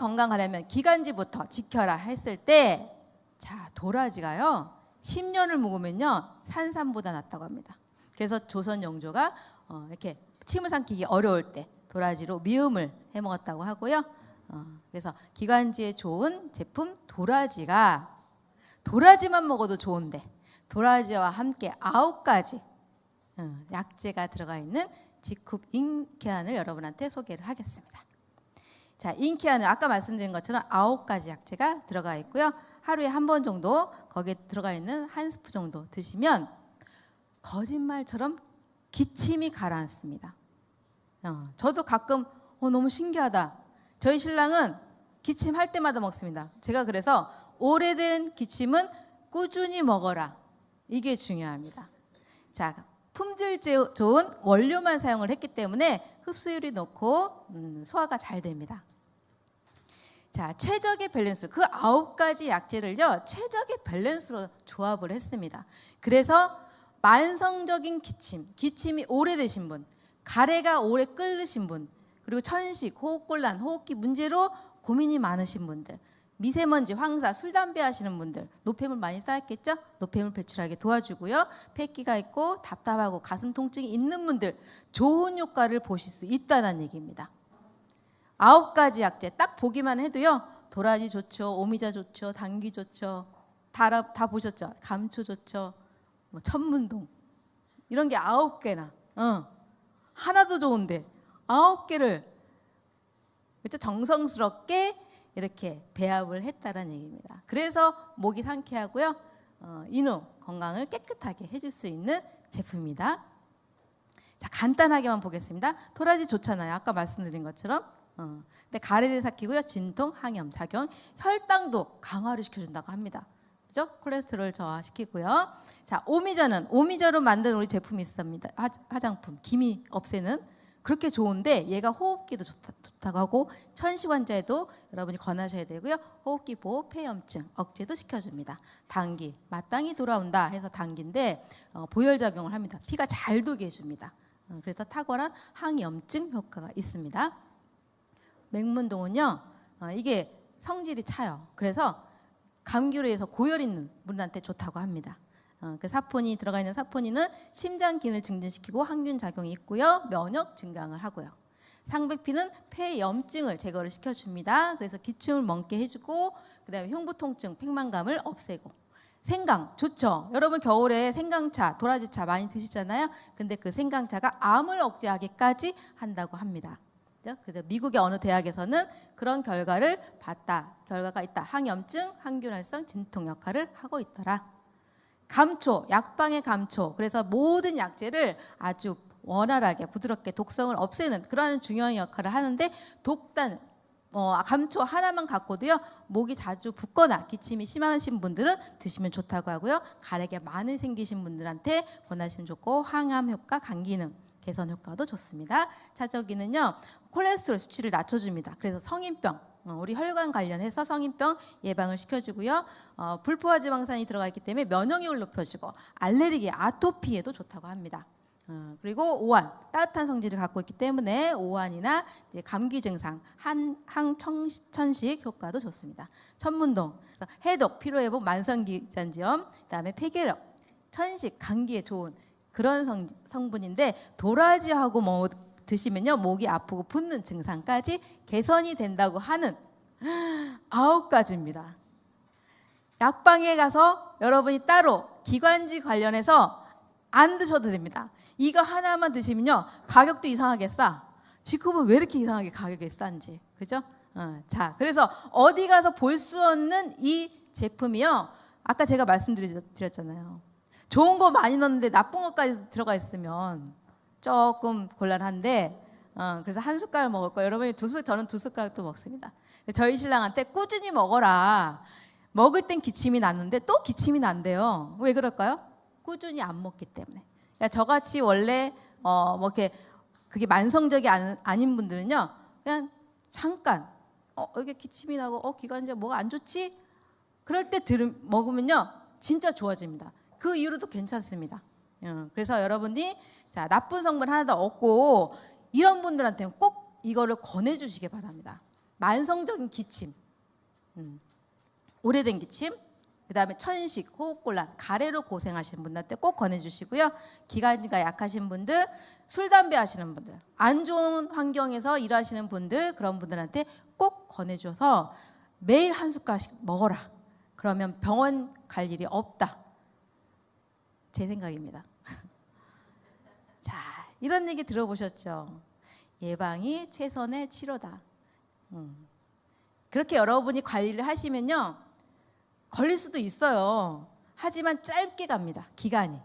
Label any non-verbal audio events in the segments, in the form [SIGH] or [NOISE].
건강하려면 기관지부터 지켜라 했을 때 자, 도라지가요. 10년을 묵으면요. 산삼보다 낫다고 합니다. 그래서 조선 영조가 어, 이렇게 침을 삼키기 어려울 때 도라지로 미음을 해 먹었다고 하고요. 어, 그래서 기관지에 좋은 제품 도라지가 도라지만 먹어도 좋은데 도라지와 함께 아홉 가지 어, 약재가 들어가 있는 지쿱 인케안을 여러분한테 소개를 하겠습니다. 자, 인케안은 아까 말씀드린 것처럼 아홉 가지 약재가 들어가 있고요. 하루에 한 번 정도 거기에 들어가 있는 한 스푼 정도 드시면 거짓말처럼 기침이 가라앉습니다. 어, 저도 가끔 어, 너무 신기하다. 저희 신랑은 기침할 때마다 먹습니다. 제가 그래서 오래된 기침은 꾸준히 먹어라. 이게 중요합니다. 자, 품질 제- 좋은 원료만 사용을 했기 때문에 흡수율이 높고 음, 소화가 잘 됩니다. 자, 최적의 밸런스. 그 아홉 가지 약재를요, 최적의 밸런스로 조합을 했습니다. 그래서 만성적인 기침, 기침이 오래되신 분, 가래가 오래 끓으신 분, 그리고 천식, 호흡곤란, 호흡기 문제로 고민이 많으신 분들, 미세먼지, 황사, 술, 담배 하시는 분들, 노폐물 많이 쌓였겠죠? 노폐물 배출하게 도와주고요. 폐기가 있고 답답하고 가슴 통증이 있는 분들 좋은 효과를 보실 수 있다는 얘기입니다. 아홉 가지 약재 딱 보기만 해도요. 도라지 좋죠, 오미자 좋죠, 당귀 좋죠, 다, 다 보셨죠? 감초 좋죠, 뭐 천문동 이런 게 아홉 개나. 어. 하나도 좋은데 아홉 개를 그렇죠? 정성스럽게 이렇게 배합을 했다는 얘기입니다. 그래서 목이 상쾌하고요, 어, 인후 건강을 깨끗하게 해줄 수 있는 제품입니다. 자 간단하게만 보겠습니다. 도라지 좋잖아요. 아까 말씀드린 것처럼. 어. 근데 가래를 삭히고요. 진통, 항염, 작용, 혈당도 강화를 시켜준다고 합니다. 그죠? 콜레스테롤 저하시키고요. 자 오미자는 오미자로 만든 우리 제품이 있습니다. 화, 화장품 기미 없애는 그렇게 좋은데 얘가 호흡기도 좋다, 좋다고 하고 천식 환자에도 여러분이 권하셔야 되고요. 호흡기 보호, 폐염증 억제도 시켜줍니다. 당기 마땅히 돌아온다 해서 당기인데 어, 보혈 작용을 합니다. 피가 잘 돌게 해줍니다. 어, 그래서 탁월한 항염증 효과가 있습니다. 맹문동은요 어, 이게 성질이 차요. 그래서 감기로 해서 고열 있는 분한테 좋다고 합니다. 어, 그 사포니 들어가 있는 사포닌은 심장 기능을 증진시키고 항균 작용이 있고요. 면역 증강을 하고요. 상백피는 폐 염증을 제거를 시켜줍니다. 그래서 기침을 멈게 해주고 그다음에 흉부 통증, 팽만감을 없애고 생강 좋죠. 여러분 겨울에 생강차, 도라지차 많이 드시잖아요. 근데 그 생강차가 암을 억제하기까지 한다고 합니다. 그래서 미국의 어느 대학에서는 그런 결과를 봤다. 결과가 있다. 항염증, 항균활성, 진통 역할을 하고 있더라. 감초, 약방의 감초. 그래서 모든 약재를 아주 원활하게 부드럽게 독성을 없애는 그러한 중요한 역할을 하는데 독단 어, 감초 하나만 갖고도요 목이 자주 붓거나 기침이 심하신 분들은 드시면 좋다고 하고요 가래가 많이 생기신 분들한테 권하시면 좋고 항암 효과, 간 기능 개선 효과도 좋습니다. 차저기는요 콜레스테롤 수치를 낮춰줍니다. 그래서 성인병 어, 우리 혈관 관련해서 성인병 예방을 시켜주고요. 어, 불포화 지방산이 들어가 있기 때문에 면역력을 높여주고 알레르기, 아토피에도 좋다고 합니다. 어, 그리고 오한 따뜻한 성질을 갖고 있기 때문에 오한이나 감기 증상, 한 항천식 효과도 좋습니다. 천문동, 해독, 피로회복, 만성기관지염, 그다음에 폐결핵, 천식, 감기에 좋은 그런 성, 성분인데 도라지하고 뭐 드시면요 목이 아프고 붓는 증상까지 개선이 된다고 하는 아홉 가지입니다. 약방에 가서 여러분이 따로 기관지 관련해서 안 드셔도 됩니다. 이거 하나만 드시면요 가격도 이상하게 싸. 지금은 왜 이렇게 이상하게 가격이 싼지 그죠? 어, 자 그래서 어디 가서 볼 수 없는 이 제품이요 아까 제가 말씀드렸잖아요. 좋은 거 많이 넣었는데 나쁜 것까지 들어가 있으면 조금 곤란한데 어, 그래서 한 숟갈 먹을 거 여러분이 두 숟, 저는 두 숟가락도 먹습니다. 저희 신랑한테 꾸준히 먹어라. 먹을 땐 기침이 났는데 또 기침이 난대요. 왜 그럴까요? 꾸준히 안 먹기 때문에. 그러니까 저같이 원래 어, 뭐 이렇게 그게 만성적이 아닌, 아닌 분들은요, 그냥 잠깐 어, 이게 기침이 나고 어 기관지 뭐가 안 좋지? 그럴 때 들음 먹으면요 진짜 좋아집니다. 그 이후로도 괜찮습니다. 어, 그래서 여러분이 자 나쁜 성분 하나도 없고 이런 분들한테는 꼭 이거를 권해주시기 바랍니다. 만성적인 기침, 음, 오래된 기침, 그 다음에 천식, 호흡곤란, 가래로 고생하시는 분들한테 꼭 권해주시고요. 기관지가 약하신 분들, 술 담배 하시는 분들, 안 좋은 환경에서 일하시는 분들 그런 분들한테 꼭 권해줘서 매일 한 숟갈씩 먹어라. 그러면 병원 갈 일이 없다. 제 생각입니다. [LAUGHS] 자, 이런 얘기 들어보셨죠? 예방이 최선의 치료다. 음. 그렇게 여러분이 관리를 하시면요. 걸릴 수도 있어요. 하지만 짧게 갑니다. 기간이.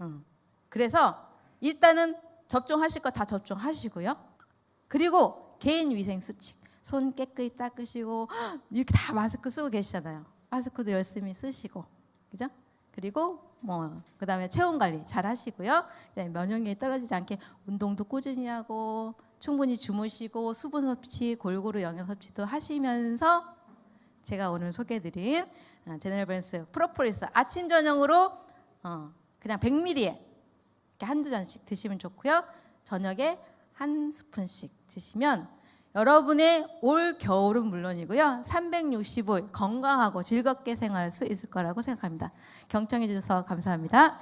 음. 그래서 일단은 접종하실 거 다 접종하시고요. 그리고 개인 위생 수칙. 손 깨끗이 닦으시고 [GASPS] 이렇게 다 마스크 쓰고 계시잖아요. 마스크도 열심히 쓰시고. 그죠? 그리고 뭐 그다음에 체온 관리 잘 하시고요. 면역력이 떨어지지 않게 운동도 꾸준히 하고 충분히 주무시고 수분 섭취, 골고루 영양 섭취도 하시면서 제가 오늘 소개해드린 어, 제너럴 벤스 프로폴리스 아침 저녁으로 어, 그냥 100ml에 이렇게 한두 잔씩 드시면 좋고요. 저녁에 한 스푼씩 드시면 여러분의 올 겨울은 물론이고요. 365일 건강하고 즐겁게 생활할 수 있을 거라고 생각합니다. 경청해 주셔서 감사합니다.